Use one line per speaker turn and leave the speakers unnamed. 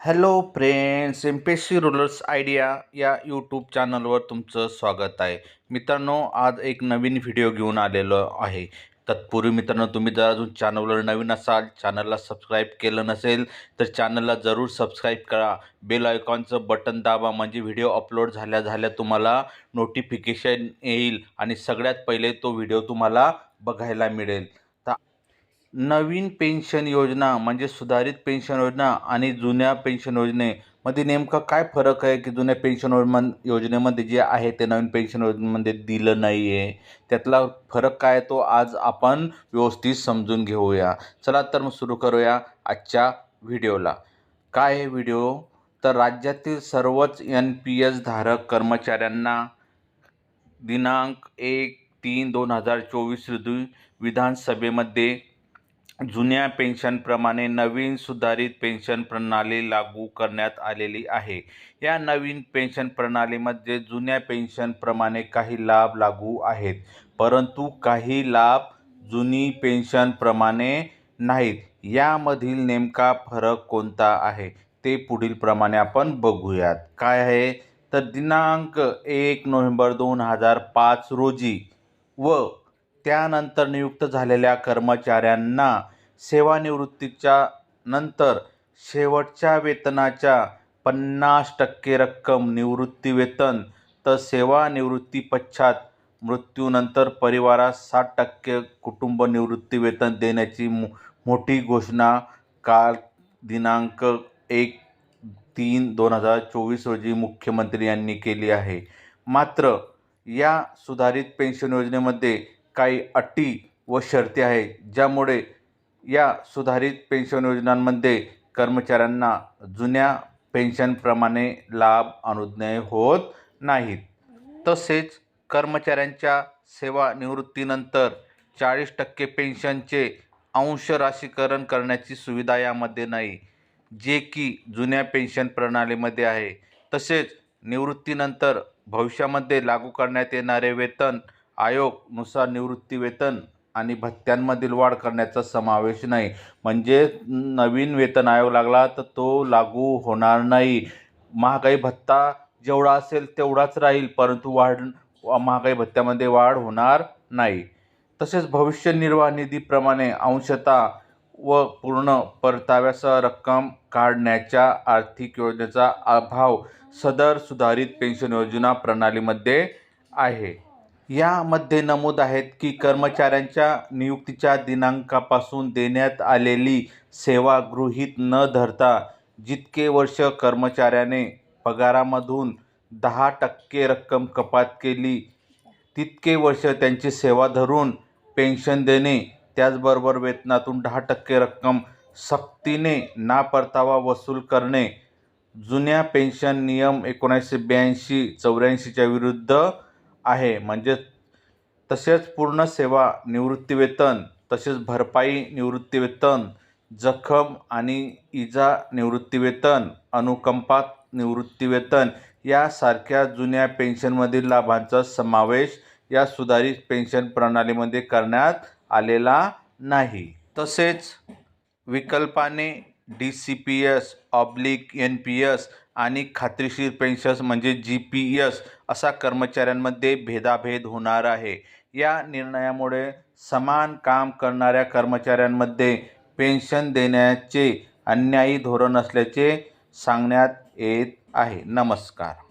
Hello friends M P S C rulers idea या YouTube चॅनलवर तुमचं स्वागत आहे. मित्रांनो आज एक नवीन व्हिडिओ घेऊन आलेलो आहे. तत्पूर्वी मित्रांनो तुम्ही जर अजून चॅनलवर नवीन असाल चॅनलला सबस्क्राईब केलं नसेल तर चॅनलला जरूर सबस्क्राईब करा. बेल आयकॉनचं बटन दाबा म्हणजे व्हिडिओ अपलोड झाल्या झाल्या तुम्हाला नोटिफिकेशन येईल आणि सगळ्यात पहिले तो व्हिडिओ तुम्हाला बघायला मिळेल. नवीन पेन्शन योजना म्हणजे सुधारित पेन्शन योजना आणि जुन्या पेन्शन योजनेमध्ये नेमका काय फरक आहे की जुन्या पेन्शन योजनेमध्ये जे आहे ते नवीन पेन्शन योजनेमध्ये दिलं नाही आहे त्यातला फरक काय आहे तो आज आपण व्यवस्थित समजून घेऊया. चला तर मग सुरू करूया आजच्या व्हिडिओला. काय आहे व्हिडिओ? तर राज्यातील सर्वच एन पी एस धारक कर्मचाऱ्यांना दिनांक एक तीन दोन हजार चोवीस रोजी विधानसभेमध्ये जुन्या पेन्शनप्रमाणे नवीन सुधारित पेन्शन प्रणाली लागू करण्यात आलेली आहे. या नवीन पेन्शन प्रणालीमध्ये जुन्या पेन्शनप्रमाणे काही लाभ लागू आहेत परंतु काही लाभ जुनी पेन्शनप्रमाणे नाहीत. यामधील नेमका फरक कोणता आहे ते पुढील प्रमाणे आपण बघूयात. काय आहे? तर दिनांक एक नोव्हेंबर दोन हजार पाच रोजी व त्यानंतर नियुक्त झालेल्या कर्मचाऱ्यांना सेवानिवृत्तीच्या नंतर शेवटच्या वेतनाच्या पन्नास टक्के रक्कम निवृत्तीवेतन तर सेवानिवृत्ती पश्चात मृत्यूनंतर परिवारास साठ टक्के कुटुंब निवृत्तीवेतन देण्याची मो मोठी घोषणा काल दिनांक एक तीन दोन हजार चोवीस रोजी मुख्यमंत्री यांनी केली आहे. मात्र या सुधारित पेन्शन योजनेमध्ये काही अटी व शर्ती आहे ज्यामुळे या सुधारित पेन्शन योजनांमध्ये कर्मचाऱ्यांना जुन्या पेन्शनप्रमाणे लाभ अनुज्ञेय होत नाहीत. तसेच कर्मचाऱ्यांच्या सेवानिवृत्तीनंतर चाळीस टक्के पेन्शनचे अंश राशीकरण करण्याची सुविधा यामध्ये नाही जे की जुन्या पेन्शन प्रणालीमध्ये आहे. तसेच निवृत्तीनंतर भविष्यामध्ये लागू करण्यात येणारे वेतन आयोगनुसार निवृत्तीवेतन आणि भत्त्यांमधील वाढ करण्याचा समावेश नाही. म्हणजे नवीन वेतन आयोग लागला तर तो लागू होणार नाही. महागाई भत्ता जेवढा असेल तेवढाच राहील परंतु वाढ महागाई भत्त्यामध्ये वाढ होणार नाही. तसेच भविष्य निर्वाह निधीप्रमाणे अंशता व पूर्ण परताव्यासह रक्कम काढण्याच्या आर्थिक योजनेचा अभाव सदर सुधारित पेन्शन योजना प्रणालीमध्ये आहे. यामध्ये नमूद आहेत की कर्मचाऱ्यांच्या नियुक्तीच्या दिनांकापासून देण्यात आलेली सेवा गृहीत न धरता जितके वर्ष कर्मचाऱ्याने पगारामधून दहा टक्के रक्कम कपात केली तितके वर्ष त्यांची सेवा धरून पेन्शन देणे त्याचबरोबर वेतनातून दहा टक्के रक्कम सक्तीने ना परतावा वसूल करणे जुन्या पेन्शन नियम एकोणीसशे ब्याऐंशी चौऱ्याऐंशीच्या विरुद्ध आहे. म्हणजे तसेच पूर्ण सेवा निवृत्तीवेतन तसेच भरपाई निवृत्तीवेतन जखम आणि इजा निवृत्तीवेतन अनुकंपात निवृत्तीवेतन यासारख्या जुन्या पेन्शनमधील लाभांचा समावेश या सुधारित पेन्शन प्रणालीमध्ये करण्यात आलेला नाही. तसेच विकल्पाने D C P S oblique N P S आणि खात्रीशीर पेन्शन्स म्हणजे जी पी एस असा कर्मचाऱ्यांमध्ये भेदाभेद होणार आहे. या निर्णयामुळे समान काम करणाऱ्या कर्मचाऱ्यांमध्ये पेन्शन देण्याचे अन्यायी धोरण असल्याचे सांगण्यात येत आहे. नमस्कार.